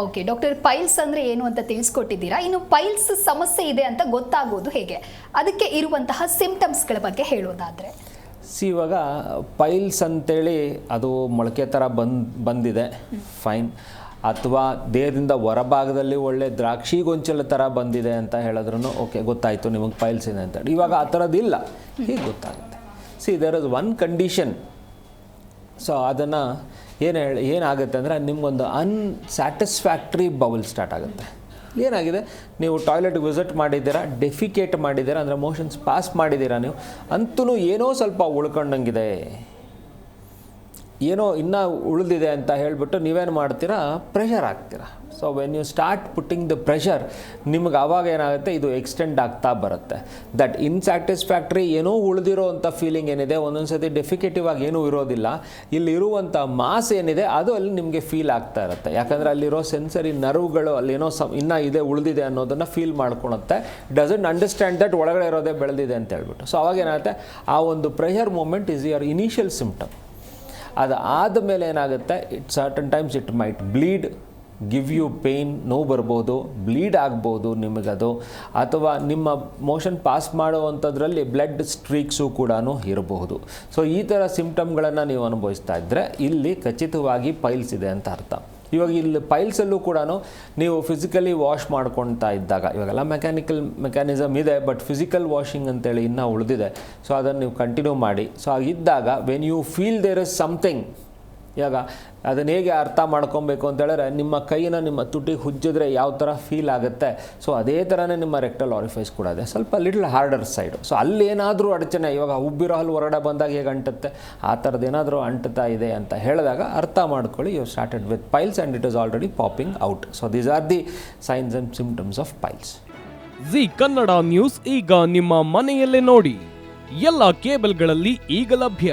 Okay, doctor piles ಅಂದ್ರೆ ಏನು ಅಂತ ತಿಳಿಸ್ಕೊಟ್ಟಿದ್ದೀರಾ? ಇನ್ನು ಪೈಲ್ಸ್ ಸಮಸ್ಯೆ ಇದೆ ಅಂತ ಗೊತ್ತಾಗೋದು ಹೇಗೆ? ಅದಕ್ಕೆ ಇರುವಂತಹ ಸಿಂಪ್ಟಮ್ಸ್ಗಳ ಬಗ್ಗೆ ಹೇಳೋದಾದ್ರೆ. ಸಿ, ಇವಾಗ ಪೈಲ್ಸ್ ಅಂತೇಳಿ ಅದು ಮೊಳಕೆ ಥರ ಬಂದ್, ಬಂದಿದೆ. ಫೈನ್. ಅಥವಾ ದೇಹದಿಂದ ಹೊರಭಾಗದಲ್ಲಿ ಒಳ್ಳೆ ದ್ರಾಕ್ಷಿ ಗೊಂಚಲ ಥರ ಬಂದಿದೆ ಅಂತ ಹೇಳಿದ್ರು ಓಕೆ, ಗೊತ್ತಾಯಿತು ನಿಮಗೆ ಪೈಲ್ಸ್ ಇದೆ ಅಂತೇಳಿ ಇವಾಗ ಆ ಥರದ್ದಿಲ್ಲ ಹೀಗೆ ಗೊತ್ತಾಗುತ್ತೆ. See there is one condition so ಅದನ್ನು ಏನು ಹೇಳಿ, ಏನಾಗುತ್ತೆ ಅಂದರೆ ನಿಮಗೊಂದು ಅನ್ಸ್ಯಾಟಿಸ್ಫ್ಯಾಕ್ಟ್ರಿ ಬೌಲ್ ಸ್ಟಾರ್ಟ್ ಆಗುತ್ತೆ. ಏನಾಗಿದೆ? ನೀವು ಟಾಯ್ಲೆಟ್ ವಿಸಿಟ್ ಮಾಡಿದ್ದೀರಾ ಡೆಫಿಕೇಟ್ ಮಾಡಿದ್ದೀರಾ, ಅಂದರೆ ಮೋಷನ್ಸ್ ಪಾಸ್ ಮಾಡಿದ್ದೀರಾ ನೀವು, ಅಂತೂ ಏನೋ ಸ್ವಲ್ಪ ಉಳ್ಕೊಂಡಂಗಿದೆ. ಏನೋ ಇನ್ನೂ ಉಳಿದಿದೆ ಅಂತ ಹೇಳಿಬಿಟ್ಟು ನೀವೇನು ಮಾಡ್ತೀರಾ? ಪ್ರೆಷರ್ ಆಗ್ತೀರಾ so when you start putting the pressure ನಿಮ್ಗೆ ಆವಾಗ ಏನಾಗುತ್ತೆ? ಇದು ಎಕ್ಸ್ಟೆಂಡ್ ಆಗ್ತಾ ಬರುತ್ತೆ. ದಟ್ ಇನ್ಸ್ಯಾಟಿಸ್ಫ್ಯಾಕ್ಟ್ರಿ ಏನೋ ಉಳಿದಿರೋ ಅಂಥ ಫೀಲಿಂಗ್ ಏನಿದೆ? ಒಂದೊಂದು ಸತಿ ಡೆಫಿಕೇಟಿವ್ ಆಗಿ ಏನೂ ಇರೋದಿಲ್ಲ. ಇಲ್ಲಿರುವಂಥ ಮಾಸ್ ಏನಿದೆ? ಅದು ಅಲ್ಲಿ ನಿಮಗೆ ಫೀಲ್ ಆಗ್ತಾ ಇರುತ್ತೆ. ಯಾಕಂದರೆ ಅಲ್ಲಿರೋ ಸೆನ್ಸರಿ ನರ್ವ್ಗಳು ಅಲ್ಲೇನೋ ಸಮ್ ಇನ್ನೂ ಇದೆ, ಉಳಿದಿದೆ ಅನ್ನೋದನ್ನು ಫೀಲ್ ಮಾಡ್ಕೊಳುತ್ತೆ. ಡಸಂಟ್ ಅಂಡರ್ಸ್ಟ್ಯಾಂಡ್ ದಟ್ ಒಳಗಡೆ ಇರೋದೇ ಬೆಳೆದಿದೆ ಅಂತ ಹೇಳ್ಬಿಟ್ಟು. ಸೊ ಅವಾಗ ಏನಾಗುತ್ತೆ? ಆ ಒಂದು pressure moment is your initial symptom ಅದು ಆದಮೇಲೆ ಏನಾಗುತ್ತೆ? It certain times it might bleed give you pain ನೋವು ಬರ್ಬೋದು ಬ್ಲೀಡ್ ಆಗ್ಬೋದು ನಿಮಗದು. ಅಥವಾ ನಿಮ್ಮ ಮೋಷನ್ ಪಾಸ್ ಮಾಡುವಂಥದ್ರಲ್ಲಿ ಬ್ಲಡ್ ಸ್ಟ್ರೀಕ್ಸು ಕೂಡ ಇರಬಹುದು. ಸೊ ಈ ಥರ ಸಿಂಪ್ಟಮ್ಗಳನ್ನು ನೀವು ಅನುಭವಿಸ್ತಾ ಇದ್ದರೆ ಇಲ್ಲಿ ಖಚಿತವಾಗಿ ಪೈಲ್ಸ್ ಇದೆ ಅಂತ ಅರ್ಥ. ಇವಾಗ ಇಲ್ಲಿ ಪೈಲ್ಸಲ್ಲೂ ಕೂಡ ನೀವು ಫಿಸಿಕಲಿ ವಾಶ್ ಮಾಡ್ಕೊಳ್ತಾ ಇದ್ದಾಗ, ಇವಾಗೆಲ್ಲ ಮೆಕ್ಯಾನಿಕಲ್ ಮೆಕ್ಯಾನಿಸಮ್ ಇದೆ ಬಟ್ ಫಿಸಿಕಲ್ ವಾಷಿಂಗ್ ಅಂತೇಳಿ ಇನ್ನೂ ಉಳಿದಿದೆ. ಸೊ ಅದನ್ನು ನೀವು ಕಂಟಿನ್ಯೂ ಮಾಡಿ. ಸೊ ಆಗಿದ್ದಾಗ when you feel there is something ಇವಾಗ ಅದನ್ನು ಹೇಗೆ ಅರ್ಥ ಮಾಡ್ಕೊಬೇಕು ಅಂತ ಹೇಳಿದ್ರೆ, ನಿಮ್ಮ ಕೈನ ನಿಮ್ಮ ತುಟಿಗೆ ಹುಜ್ಜಿದ್ರೆ ಯಾವ ಥರ ಫೀಲ್ ಆಗುತ್ತೆ? ಸೊ ಅದೇ ಥರನೇ ನಿಮ್ಮ ರೆಕ್ಟಲ್ ಆರಿಫೈಸ್ ಕೂಡ ಇದೆ. ಸ್ವಲ್ಪ ಲಿಟ್ಲ್ ಹಾರ್ಡರ್ ಸೈಡು ಸೊ ಅಲ್ಲೇನಾದರೂ ಅಡಚಣೆ, ಇವಾಗ ಉಬ್ಬಿರೋ ಹಲ್ಲು ಹೊರಗಡೆ ಬಂದಾಗ ಹೇಗೆ ಅಂಟುತ್ತೆ? ಆ ಥರದ್ದು ಏನಾದರೂ ಅಂಟುತ್ತಾ ಇದೆ ಅಂತ ಹೇಳಿದಾಗ ಅರ್ಥ ಮಾಡ್ಕೊಳ್ಳಿ. You started with piles and it is already popping out so these are the signs and symptoms of piles Zee Kannada news ಈಗ ನಿಮ್ಮ ಮನೆಯಲ್ಲೇ ನೋಡಿ. ಎಲ್ಲ ಕೇಬಲ್ಗಳಲ್ಲಿ ಈಗ ಲಭ್ಯ.